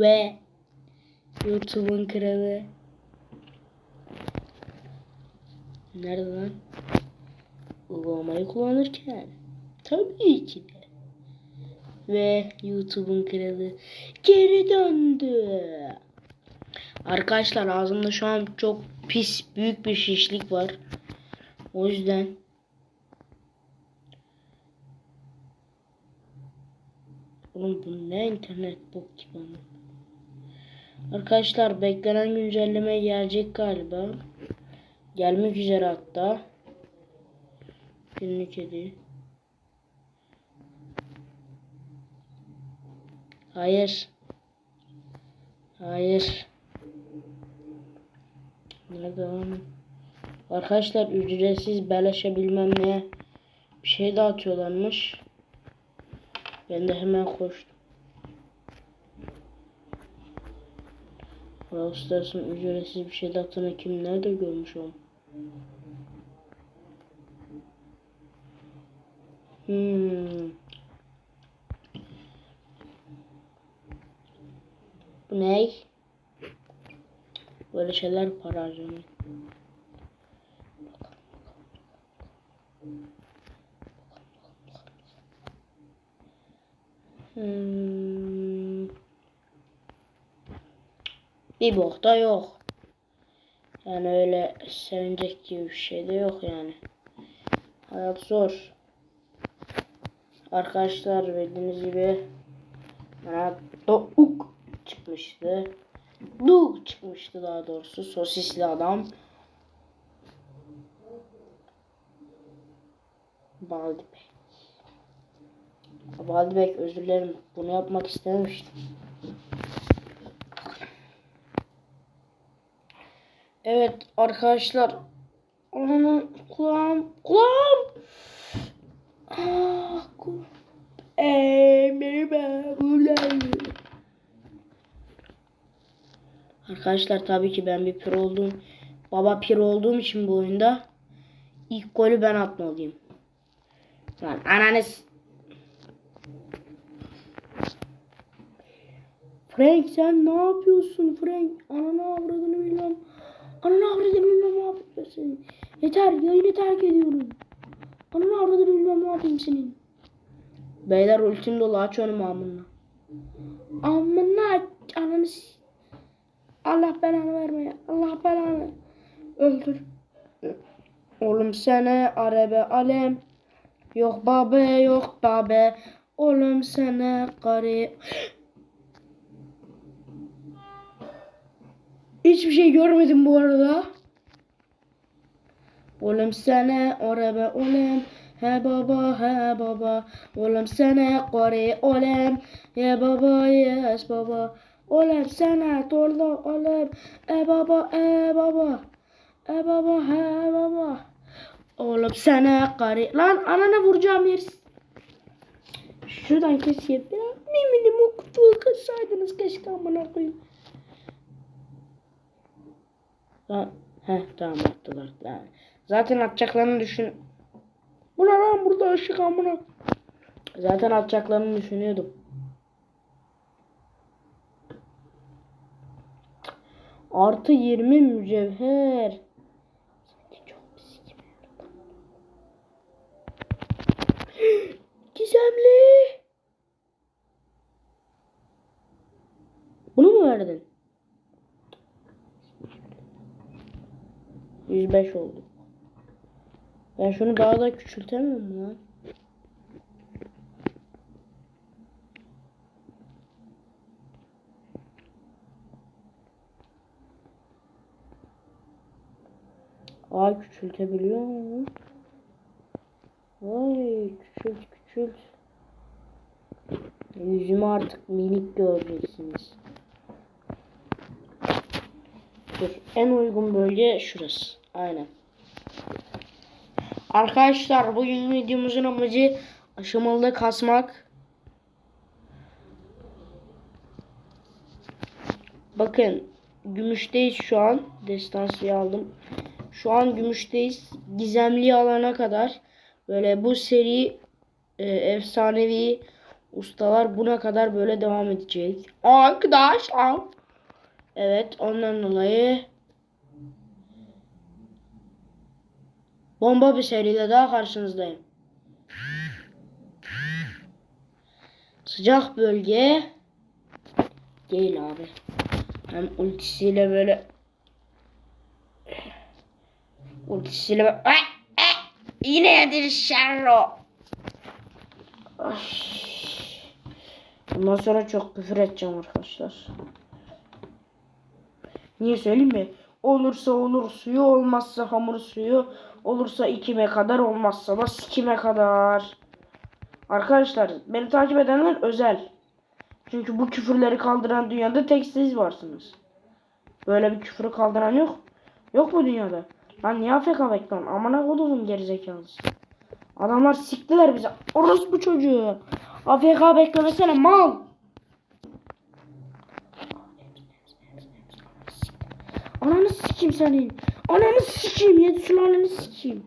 ve YouTube'un kralı. Nerede lan? Uygulamayı kullanırken. Tabii ki de. Ve YouTube'un kralı geri döndü. Arkadaşlar ağzımda şu an çok pis büyük bir şişlik var. O yüzden Oğlum bu ne internet bok gibi ama. Arkadaşlar beklenen güncelleme gelecek galiba. Gelmek üzere hatta. Günlük kedi. Hayır. Hayır. Nerede lan? Arkadaşlar ücretsiz beleşe bilmem ne bir şey dağıtıyorlarmış. Ben de hemen koştum. Brawl Stars'ın ücretsiz bir şey dağıtını kim nerede görmüş onu? Hmm. Bu ne? Böyle şeyler para harcamayın. Hmm. Bir bok da yok. Yani öyle sevinecek gibi bir şey de yok yani. Hayat zor. Arkadaşlar bildiğiniz gibi bana Doğuk çıkmıştı. Doğuk çıkmıştı daha doğrusu. Sosisli adam. Baldi Bey. Baldi Bey özür dilerim. Bunu yapmak istememiştim. Evet arkadaşlar. Onun kulağım. Kulağım. Ah, kulağım. Eee merhaba. Arkadaşlar tabii ki ben bir pir oldum. Baba pir olduğum için bu oyunda ilk golü ben atmalıyım. Lan ananız. Frank sen ne yapıyorsun Frank? Ananı avradını bilmem. Ananı avradını bilmem ne yapıyorsun senin. Yeter yayını terk ediyorum. Ananı avradını bilmem ne yapayım senin. Beyler ultim dolu aç onu amına. Amına ananı Allah belanı vermeye. Allah belanı. Öldür. Oğlum sene arebe alem. Yok babe yok babe. Oğlum sene karı. Hiçbir şey görmedim bu arada. Oğlum sene araba olem. He baba he baba. Oğlum sene karı olem. Ye baba yes baba. Olem sene torda olem. E baba e baba. E baba he baba. Oğlum sene karı. Lan anana vuracağım yer. Şuradan keseyim. Ya miminim o kutuyu kırsaydınız keşke amına koyayım. Lan, heh tamam attılar. Yani zaten atacaklarını düşün. Bu ne lan burada ışık amına. Zaten atacaklarını düşünüyordum. Artı 20 mücevher. Gizemli. Bunu mu verdin? 105 oldu. Ben şunu daha da küçültemem mi lan? Aa küçültebiliyor mu? Vay küçült küçült. Yüzümü artık minik göreceksiniz. Dur. En uygun bölge şurası. Aynen. Arkadaşlar bugün videomuzun amacı aşamalı kasmak. Bakın gümüşteyiz şu an. Destansıyı aldım. Şu an gümüşteyiz. Gizemli alana kadar böyle bu seri e, efsanevi Ustalar buna kadar böyle devam edecek. Arkadaşlar. Evet ondan dolayı bomba bir seriyle daha karşınızdayım. Sıcak bölge değil abi. Hem ultisiyle böyle ultisiyle böyle Ay, ay, yine yedir Sherro. Ay. Bundan sonra çok küfür edeceğim arkadaşlar. Niye söyleyeyim mi? Olursa olur suyu, olmazsa hamur suyu, olursa ikime kadar, olmazsa da sikime kadar. Arkadaşlar beni takip edenler özel. Çünkü bu küfürleri kaldıran dünyada tek siz varsınız. Böyle bir küfürü kaldıran yok. Yok bu dünyada. Lan niye AFK bekliyorsun? Amına kodumun gerizekalısı. Adamlar siktiler bize. Orası bu çocuğu. AFK beklemesene mal. Ananı sikeyim senin. Ananı sikeyim. Yedi sülaleni sikeyim.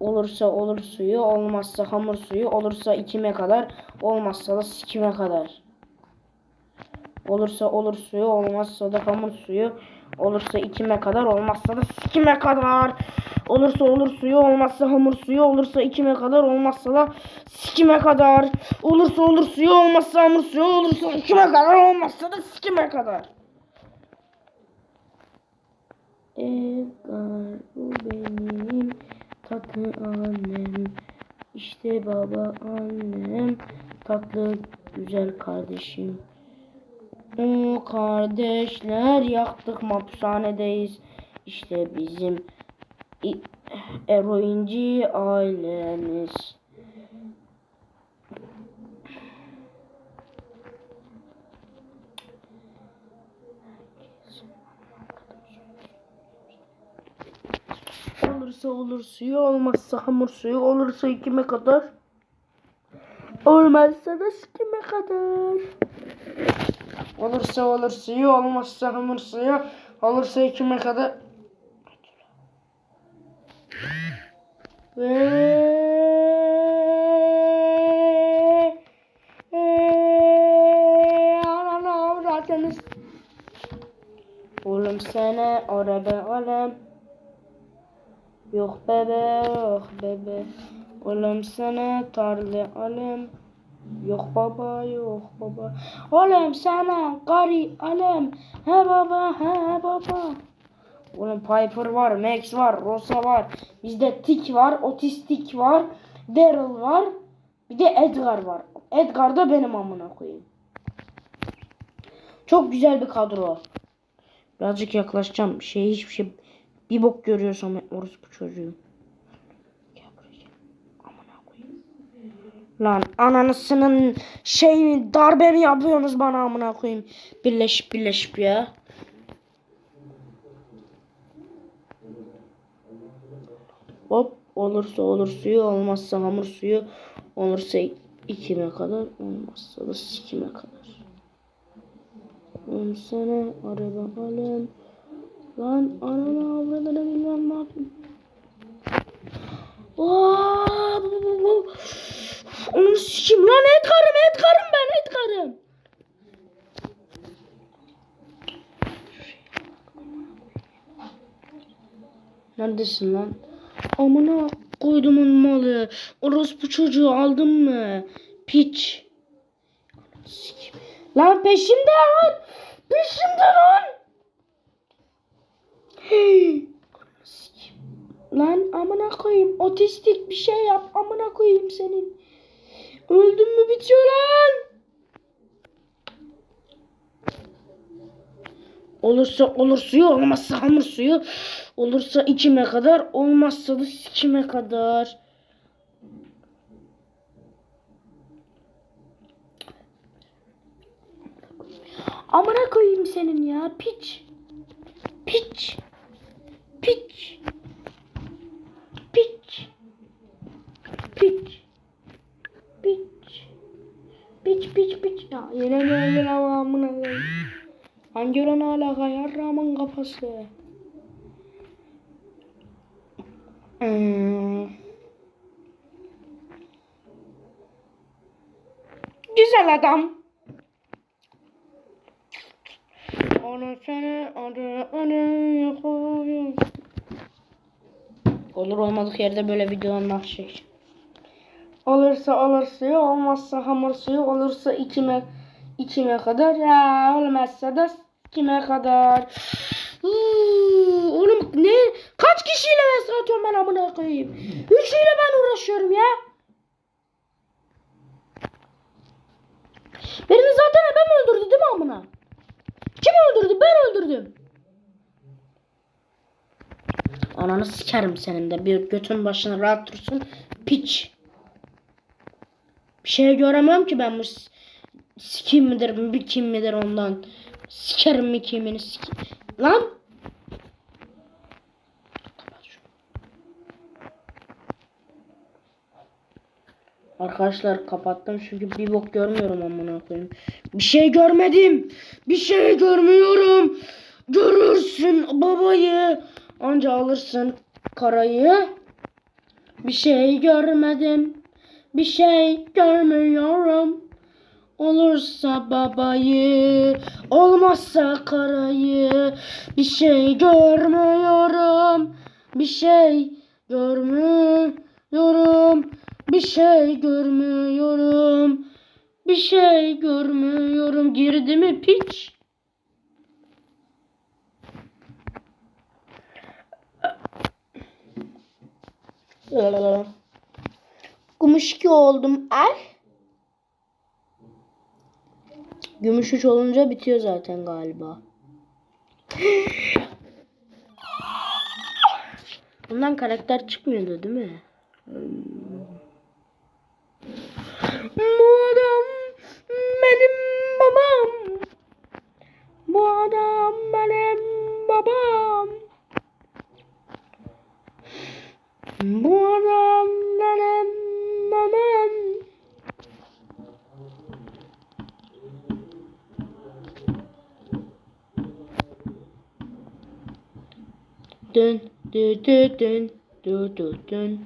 Olursa olur suyu, olmazsa hamur suyu, olursa ikime kadar, olmazsa da sikime kadar. Olursa olur suyu, olmazsa da hamur suyu, olursa ikime kadar, olmazsa da sikime kadar. Olursa olur suyu, olmazsa hamur suyu, olursa ikime kadar, olmazsa da sikime kadar. Olursa olur suyu, olmazsa hamur suyu, olursa ikime kadar, olmazsa da sikime kadar. Edgar bu benim tatlı annem. İşte baba annem tatlı güzel kardeşim. O kardeşler yaktık hapishanedeyiz. İşte bizim eroinci ailemiz. Olursa olur suyu, olmazsa hamur suyu, olursa ikime kadar. Olmazsa da sikime kadar. Olursa olur suyu, olmazsa hamur suyu, olursa ikime kadar. Ve ananı avradınız. Oğlum sana araba alem. Yok bebe, yok bebe. Oğlum sana tarla alem. Yok baba, yok baba. Oğlum sana gari alem. He baba, he baba. Oğlum Piper var, Max var, Rosa var. Bizde Tik var, Otistik var, Daryl var. Bir de Edgar var. Edgar da benim amına koyayım. Çok güzel bir kadro. Birazcık yaklaşacağım. Şey hiçbir şey bir bok görüyorsam orospu çocuğu. Lan ananısının şeyini darbe mi yapıyorsunuz bana amına koyayım. Birleşip birleşip ya. Hop olursa olur suyu olmazsa hamur suyu olursa ikime kadar olmazsa da sikime kadar. On sene araba alem. Lan ananı avradını bilmem ne bu. Onu sikim lan Edgar'ım Edgar'ım ben Edgar'ım. Neredesin lan? Amına koydumun malı. Orospu çocuğu aldın mı? Piç. Lan peşimde lan. Peşimde lan. Hey. Lan amına koyayım. Otistik bir şey yap. Amına koyayım senin. Öldün mü bitiyor lan. Olursa olur suyu, olmazsa hamur suyu. Olursa içime kadar, olmazsa da sikime kadar. Amına koyayım senin ya. Piç. Piç. Piç. Piç. Piç. Piç piç piç. Ya yine geldi ama amına koyayım. Hangi olan alaka yarramın kafası. Hmm. Güzel adam. Onu seni adı adı koyuyor. Olur olmadık yerde böyle videolar çek. Olursa olur suyu, olmazsa hamur suyu, olursa içime içime kadar, ya olmazsa da kime kadar. Oğlum ne? Kaç kişiyle ben atıyorum ben amına koyayım? Üçüyle ben uğraşıyorum ya. Beni zaten ebem öldürdü değil mi amına? Kim öldürdü? Ben öldürdüm. Ananı sikerim senin de. Bir götün başına rahat dursun. Piç. Bir şey göremiyorum ki ben bu sikim midir, bir kim midir ondan. Sikerim mi kimini sik... Lan! Arkadaşlar kapattım çünkü bir bok görmüyorum amına koyayım. Bir şey görmedim. Bir şey görmüyorum. Görürsün babayı. Anca alırsın karayı. Bir şey görmedim. Bir şey görmüyorum. Olursa babayı, olmazsa karayı. Bir şey görmüyorum. Bir şey görmüyorum. Bir şey görmüyorum. Bir şey görmüyorum. Girdi mi piç? Gümüş iki oldum. Ay. Gümüş üç olunca bitiyor zaten galiba. Bundan karakter çıkmıyordu değil mi? Bu adam benim babam. Bu adam benim babam. Bu adam benim babam. Dön, dö, dö, dön, dö, dö, dön.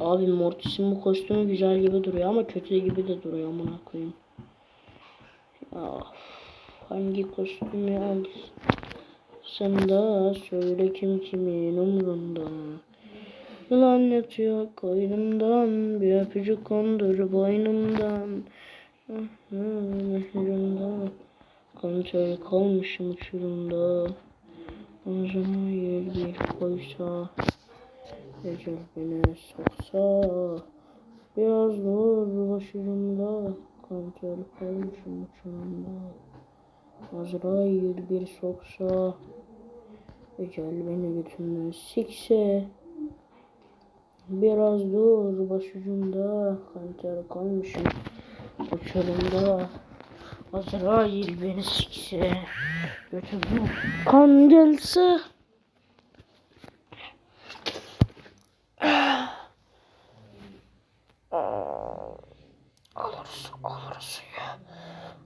Abi Mortis'in bu kostümü güzel gibi duruyor ama kötü gibi de duruyor amına koyayım. Ya, hangi kostümü al? Sen de söyle kim kimin umrunda. Yılan yatıyor koynumdan, bir öpücük kondur boynumdan. Ucumda, kontrol kalmışım uçurumda. Omzuma yer bir koysa, ecel beni soksa. Biraz dur başımda, kontrol kalmışım uçurumda. Azrail bir soksa, ecel beni götümden sikse. Biraz dur başucumda, kanter kalmışım uçurumda. Azrail beni sikse, götümden kan gelse. Olursa olur suyu,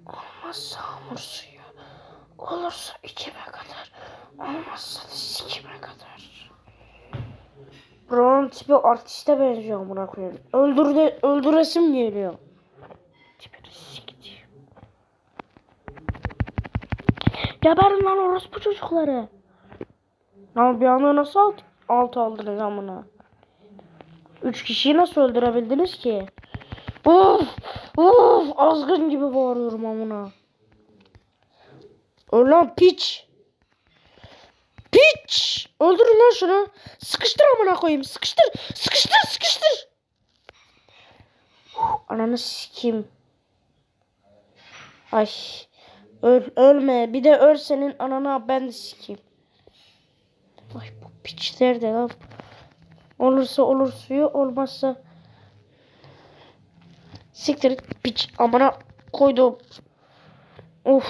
olmazsa hamur suyu, olursa içime kadar, olmazsa da sikime kadar. Buranın tipi artiste benziyor amına koyayım. Öldür de, öldüresim geliyor. Geberin lan orospu çocukları. Lan bir anda nasıl alt, alt aldınız amına? Üç kişiyi nasıl öldürebildiniz ki? Of! Of! Azgın gibi bağırıyorum amına. Öl lan piç! Piç! Öldürün lan şunu. Sıkıştır amına koyayım. Sıkıştır. Sıkıştır sıkıştır. Uf, Ananı sikeyim. Ay. Öl, ölme. Bir de öl senin ananı ben de sikeyim. Ay bu piçler de lan. Olursa olur suyu olmazsa Siktir piç amına koydum. Of.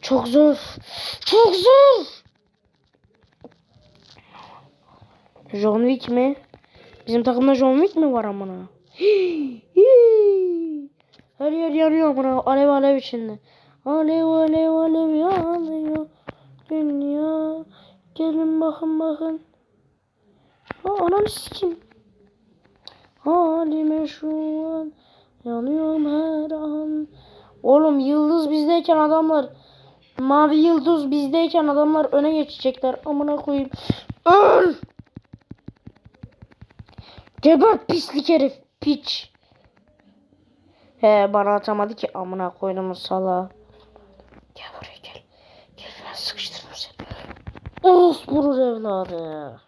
Çok zor. Çok zor. John Wick mi? Bizim takımda John Wick mi var amına? Her yer yanıyor amına. Alev alev içinde. Alev alev alev yanıyor. Dünya. Gelin bakın bakın. Ha ananı sikim. Halime şu an Yanıyorum her an. Oğlum yıldız bizdeyken adamlar mavi yıldız bizdeyken adamlar öne geçecekler. Amına koyayım. Öl! Geber pislik herif. Piç. He bana atamadı ki amına koydum sala. Gel buraya gel. Gel ben sıkıştırırım seni. Orospu'nun evladı.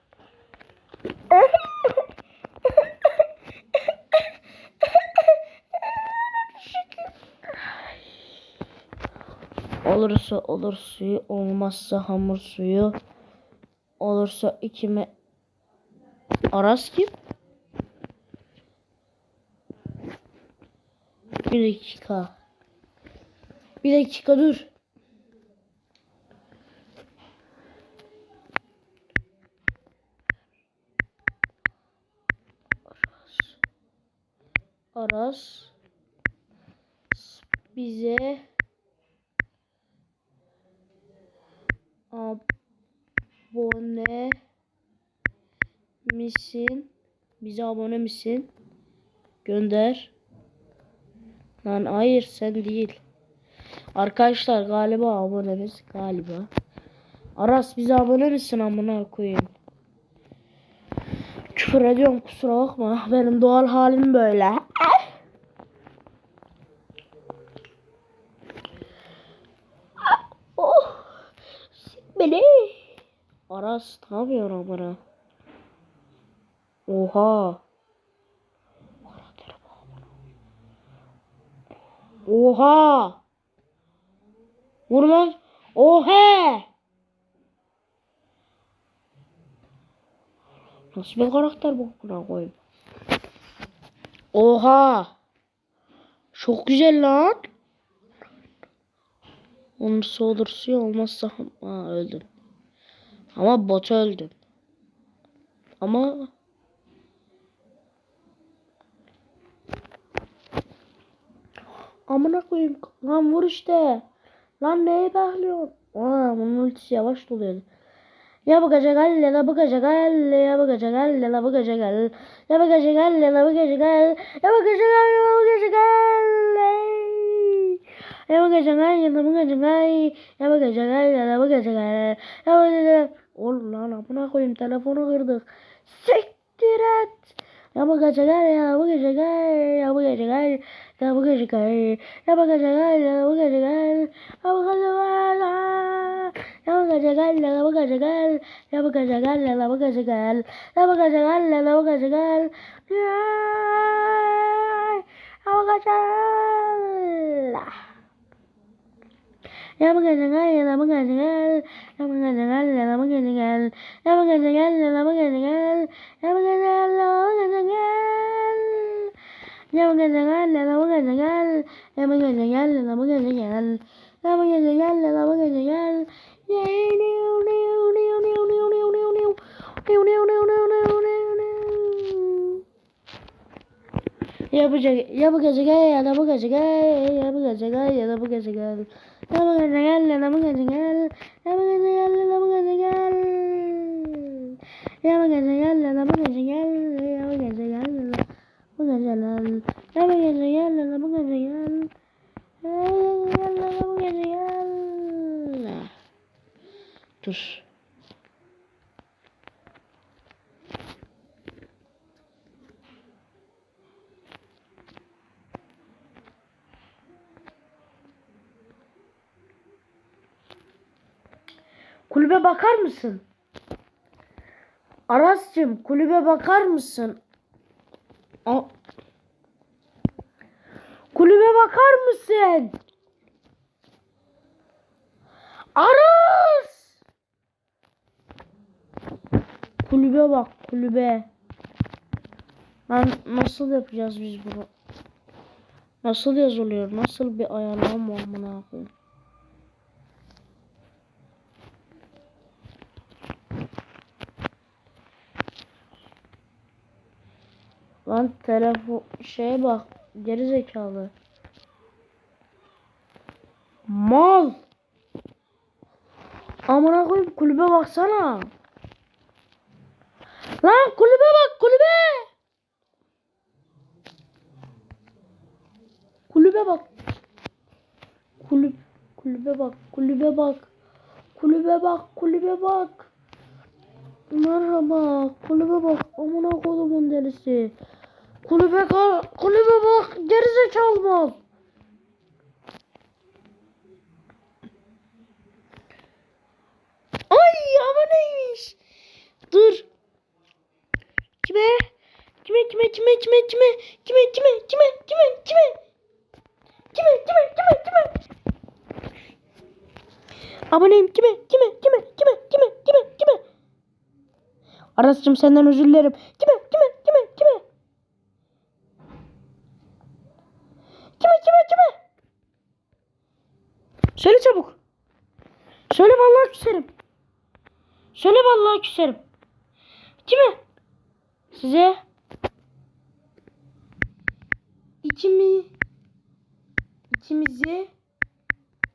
Olursa olur suyu, olmazsa hamur suyu. Olursa ikime... Aras kim? Bir dakika. Bir dakika dur. Aras bize abone misin? Bize abone misin? Gönder. Lan hayır sen değil. Arkadaşlar galiba abonemiz galiba. Aras bize abone misin amına koyayım? Küfür ediyorum kusura bakma. Benim doğal halim böyle. Oh. Beni. Aras ne yapıyorsun amına? Oha. Oha. Vur lan. Oha. Nasıl bir karakter bu buna koyayım? Oha. Çok güzel lan. Olursa olursa olmazsa ha, öldüm. Ama bot öldüm. Ama Amına koyayım. Lan vur işte. Lan neye bekliyorsun? Aa bunun ultisi yavaş doluyordu. Ya bakacak halle la bakacak halle ya bakacak halle la bakacak halle ya bakacak halle la bakacak halle ya bakacak halle la bakacak halle ya bakacak halle la bakacak halle ya bakacak halle la bakacak halle ya bakacak Oğlum lan amına koyayım telefonu kırdık. Siktir et. Ya bakacak halle ya bakacak halle ya bakacak halle ya bakacak halle ya bakacak halle ya bakacak halle ya bakacak halle Ya bakacagal, la bakacagal, ya bakacagal, la bakacagal, la bakacagal, la bakacagal, ya bakacagal. Ya bakacagal, la bakacagal, ya bakacagal, la bakacagal, ya bakacagal, la bakacagal, ya bakacagal, la bakacagal. Ya bakacagal, la bakacagal, ya bakacagal, la bakacagal, ya bakacagal, la bakacagal. Yapacak, yapacak, ya da bakacak, yapacak, ya da bakacak, yapacak, ya da bakacak, yapacak, ya da bakacak, yapacak, ya da bakacak, yapacak, ya da bakacak, yapacak, ya Dur. Kulübe bakar mısın? Aras'cığım kulübe bakar mısın? A kulübe bakar mısın? Aras! Kulübe bak kulübe. Lan nasıl yapacağız biz bunu? Nasıl yazılıyor? Nasıl bir ayarlama buna koyayım? Lan telefon şeye bak geri zekalı. Mal. Amına koyayım kulübe baksana. Lan kulübe bak kulübe. kulübe bak. Kulüp kulübe bak. Kulübe bak. Kulübe bak. Kulübe bak. Merhaba. Kulübe bak. Amına kodumun delisi. Kulübe kal. Kulübe bak. Gerizekalı mal. Ay ama neymiş? Dur. Kime? Kime kime kime kime kime kime kime kime kime kime kime kime kime kime Aboneyim kime kime kime kime kime kime kime Aras'cığım senden özür dilerim. Kime kime kime kime Kime kime kime Söyle çabuk. Söyle vallahi küserim. Söyle vallahi küserim. Kime? Size içimi içimize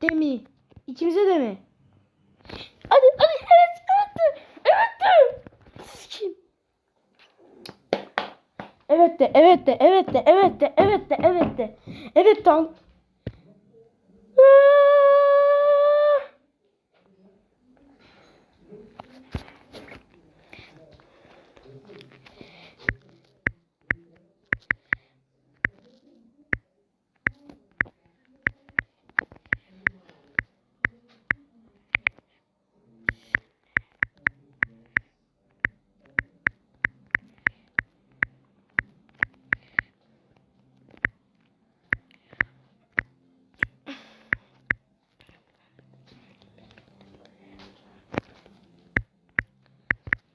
de mi? İçimize de mi? Hadi hadi evet evet de evet de. Sikim. Evet de evet de evet de evet de evet de evet de. Evet de al. Aa!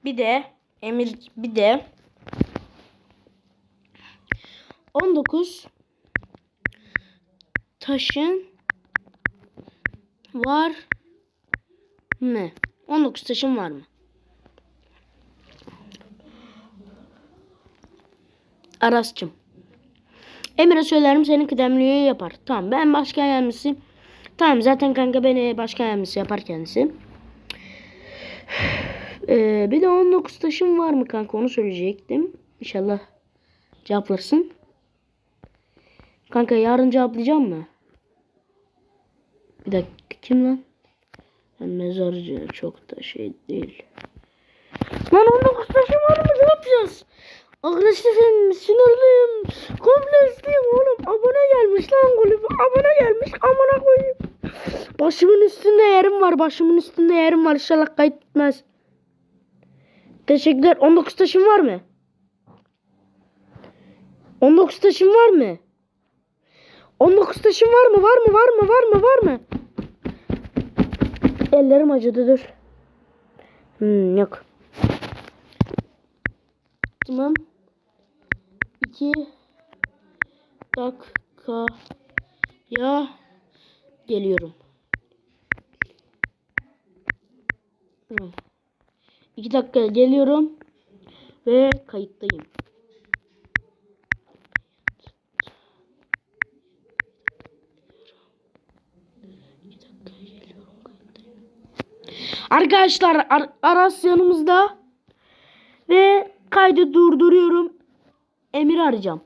Bir de Emir bir de 19 taşın var mı? 19 taşın var mı? Aras'cığım. Emir'e söylerim senin kıdemliği yapar. Tamam ben başkan yardımcısı. Tamam zaten kanka beni başkan yardımcısı yapar kendisi. Ee, bir de 19 taşım var mı kanka onu söyleyecektim. İnşallah cevaplarsın. Kanka yarın cevaplayacağım mı? Bir dakika kim lan? Mezarcı çok da şey değil. Lan 19 taşım var mı? Ne yapacağız? Agresifim, sinirliyim, kompleksliyim oğlum. Abone gelmiş lan kulübe. Abone gelmiş. Amına koyayım. Başımın üstünde yerim var. Başımın üstünde yerim var. İnşallah kayıt bitmez. Teşekkürler. 19 taşın var mı? 19 taşın var mı? 19 taşın var mı? Var mı? Var mı? Var mı? Var mı? Ellerim acıdı dur. Hmm, yok. Tamam. 2 dakika ya geliyorum. Tamam. 2 dakika geliyorum ve kayıttayım. Arkadaşlar Ar Aras yanımızda ve kaydı durduruyorum. Emir arayacağım.